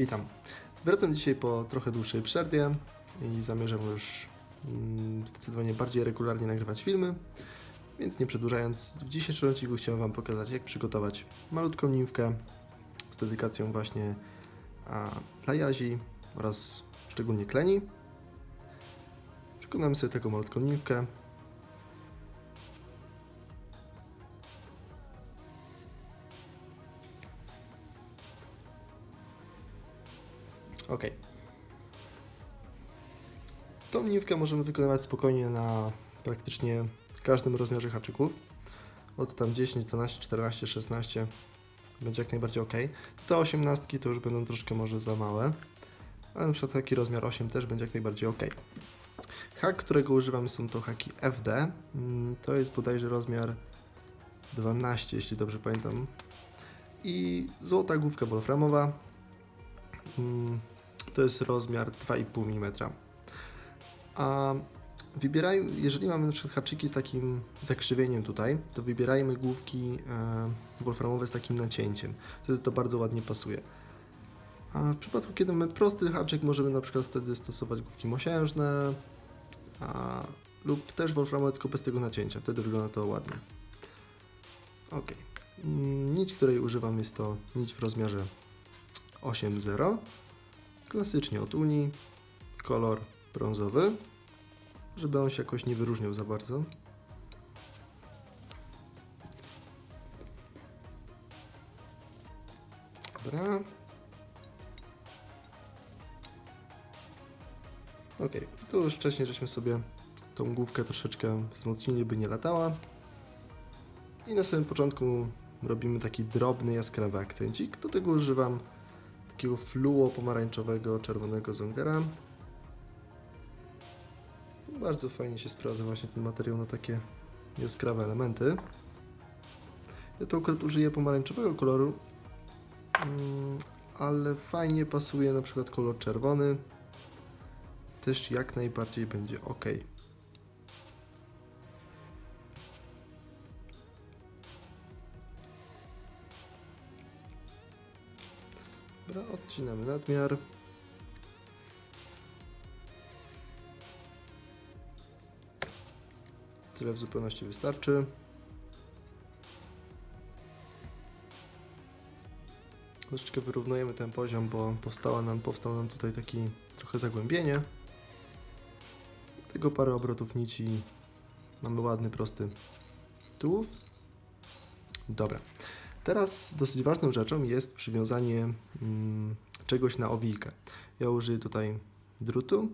Witam. Wracam dzisiaj po trochę dłuższej przerwie i zamierzam już mm, zdecydowanie bardziej regularnie nagrywać filmy, więc nie przedłużając, w dzisiejszym odcinku chciałem Wam pokazać, jak przygotować malutką nimfkę z dedykacją właśnie dla jazi oraz szczególnie kleni. Przekonamy sobie taką malutką nimfkę. Ok. Tą nimfkę możemy wykonywać spokojnie na praktycznie każdym rozmiarze haczyków. Od tam 10, 12, 14, 16 będzie jak najbardziej ok. Te 18 to już będą troszkę może za małe, ale na przykład taki rozmiar 8 też będzie jak najbardziej ok. Hak, którego używam są to haki FD. Mm, To jest bodajże rozmiar 12, jeśli dobrze pamiętam. I złota główka wolframowa. To jest rozmiar 2,5 mm. A wybieraj, jeżeli mamy na przykład haczyki z takim zakrzywieniem tutaj, to wybierajmy główki e, wolframowe z takim nacięciem. Wtedy to bardzo ładnie pasuje. A w przypadku, kiedy mamy prosty haczyk, możemy na przykład wtedy stosować główki mosiężne a, lub też wolframowe, tylko bez tego nacięcia. Wtedy wygląda to ładnie. Ok. Nić, której używam jest to nić w rozmiarze 8.0. Klasycznie od Unii. Kolor brązowy, żeby on się jakoś nie wyróżniał za bardzo. Dobra. Ok, tu już wcześniej żeśmy sobie tą główkę troszeczkę wzmocnili, by nie latała. I na samym początku robimy taki drobny, jaskrawy akcencik. Do tego używam takiego fluo pomarańczowego, czerwonego zongera. Bardzo fajnie się sprawdza właśnie ten materiał na takie jaskrawe elementy. Ja to akurat użyję pomarańczowego koloru, mm, ale fajnie pasuje na przykład kolor czerwony. Też jak najbardziej będzie ok. Dobra, odcinamy nadmiar. Tyle w zupełności wystarczy. Troszeczkę wyrównujemy ten poziom, bo powstała nam, powstał nam tutaj taki trochę zagłębienie. Tego parę obrotów nici. Mamy ładny, prosty tułów. Dobra. Teraz dosyć ważną rzeczą jest przywiązanie mm, czegoś na owijkę. Ja użyję tutaj drutu.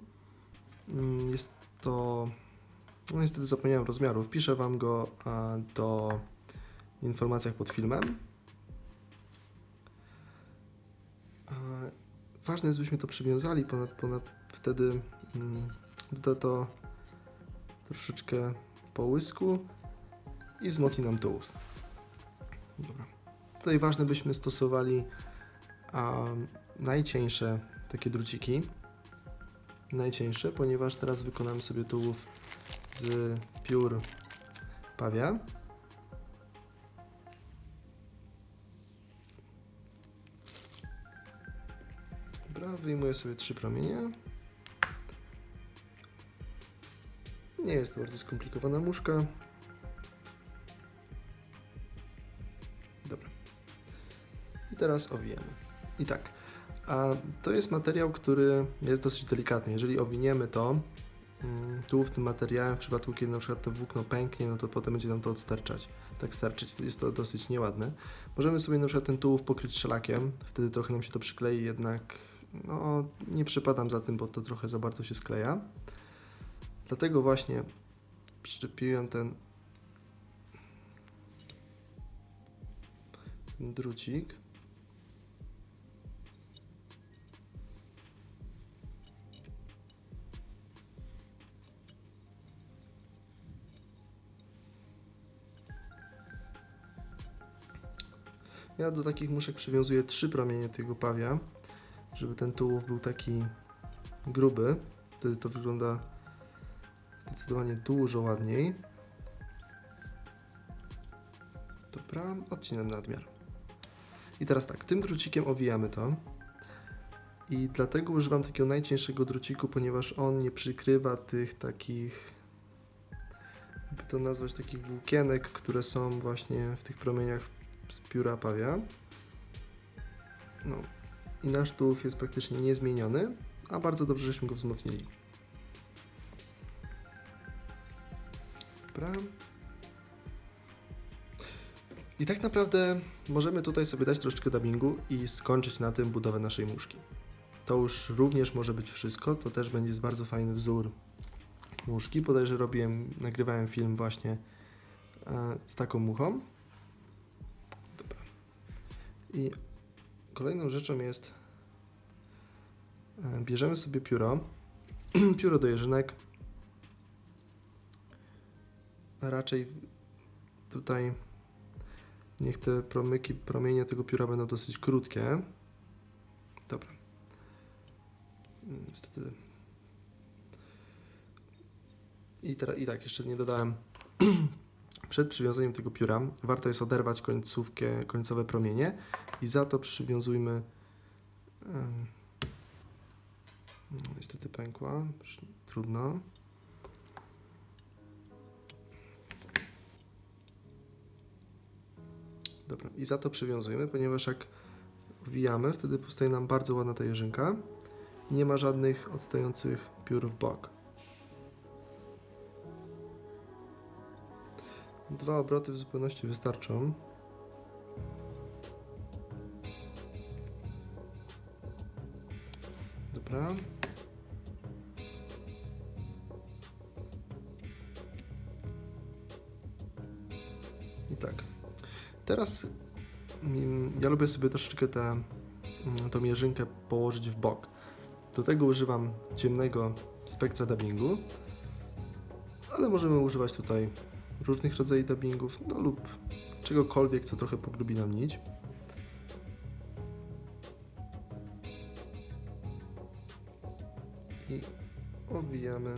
Mm, jest to no niestety zapomniałem rozmiaru. Wpiszę Wam go do informacjach pod filmem. Ważne jest, byśmy to przywiązali, ponad, ponad wtedy mm, doda to troszeczkę połysku i wzmocni nam tułów. Dobra. Tutaj ważne, byśmy stosowali najcieńsze takie druciki. Najcieńsze, ponieważ teraz wykonamy sobie tułów z piór pawia. Dobra, wyjmuję sobie trzy promienie. Nie jest to bardzo skomplikowana muszka. Teraz owijamy. I tak, a to jest materiał, który jest dosyć delikatny. Jeżeli owiniemy to, mm, tu w tym materiale, w przypadku kiedy na przykład to włókno pęknie, no to potem będzie nam to odsterczać. Tak sterczyć, to jest to dosyć nieładne. Możemy sobie na przykład ten tułów pokryć szelakiem, wtedy trochę nam się to przyklei, jednak no, nie przepadam za tym, bo to trochę za bardzo się skleja. Dlatego właśnie przyczepiłem ten, ten drucik. Ja do takich muszek przywiązuję trzy promienie tego pawia, żeby ten tułów był taki gruby. Wtedy to wygląda zdecydowanie dużo ładniej. Dobra, odcinam nadmiar. I teraz tak, tym drucikiem owijamy to. I dlatego używam takiego najcieńszego druciku, ponieważ on nie przykrywa tych takich, by to nazwać, takich włókienek, które są właśnie w tych promieniach z pióra pawia. No i nasz tułów jest praktycznie niezmieniony, a bardzo dobrze, żeśmy go wzmocnili. Dobra. I tak naprawdę możemy tutaj sobie dać troszeczkę dubbingu i skończyć na tym budowę naszej muszki. To już również może być wszystko, to też będzie bardzo fajny wzór muszki. Podajże robiłem, nagrywałem film właśnie e, z taką muchą. I kolejną rzeczą jest e, bierzemy sobie pióro, pióro do jeżynek. Raczej tutaj niech te promyki, promienie tego pióra będą dosyć krótkie. Dobra. Niestety. I, teraz, I tak, jeszcze nie dodałem. Przed przywiązaniem tego pióra warto jest oderwać końcówkę, końcowe promienie i za to przywiązujmy. no, niestety pękła. Trudno. Dobra, i za to przywiązujemy, ponieważ jak wwijamy, wtedy powstaje nam bardzo ładna ta jeżynka. Nie ma żadnych odstających piór w bok. Dwa obroty w zupełności wystarczą. Dobra. I tak. Teraz mm, ja lubię sobie troszeczkę tę mm, tą jeżynkę położyć w bok. Do tego używam ciemnego spektra dubbingu, ale możemy używać tutaj różnych rodzajów dubbingów, no lub czegokolwiek, co trochę pogrubi nam nić. I owijamy.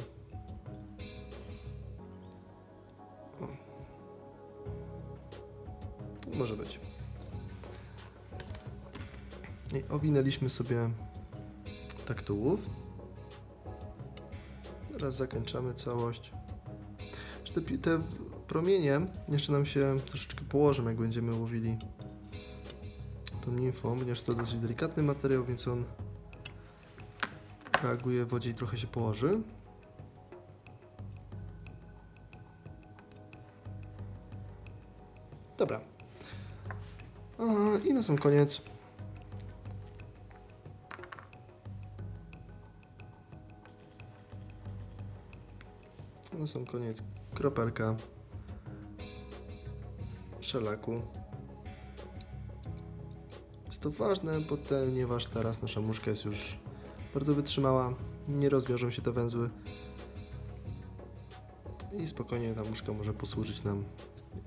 O. Może być. I owinęliśmy sobie tak tułów. Teraz zakończamy całość. Te, te promienie jeszcze nam się troszeczkę położą, jak będziemy łowili tą nimfą, ponieważ to dosyć delikatny materiał, więc on reaguje w wodzie i trochę się położy. Dobra. I na sam koniec Na sam koniec kropelka szelaku. Jest to ważne, ponieważ teraz nasza muszka jest już bardzo wytrzymała, nie rozwiążą się te węzły i spokojnie ta muszka może posłużyć nam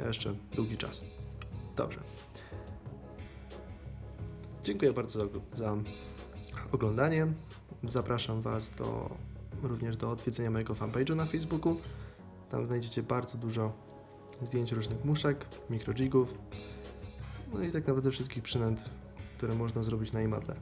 jeszcze długi czas. Dobrze. Dziękuję bardzo za oglądanie. Zapraszam Was do, również do odwiedzenia mojego fanpage'u na Facebooku. Tam znajdziecie bardzo dużo zdjęć różnych muszek, mikrodzigów, no i tak naprawdę wszystkich przynęt, które można zrobić na iMatle.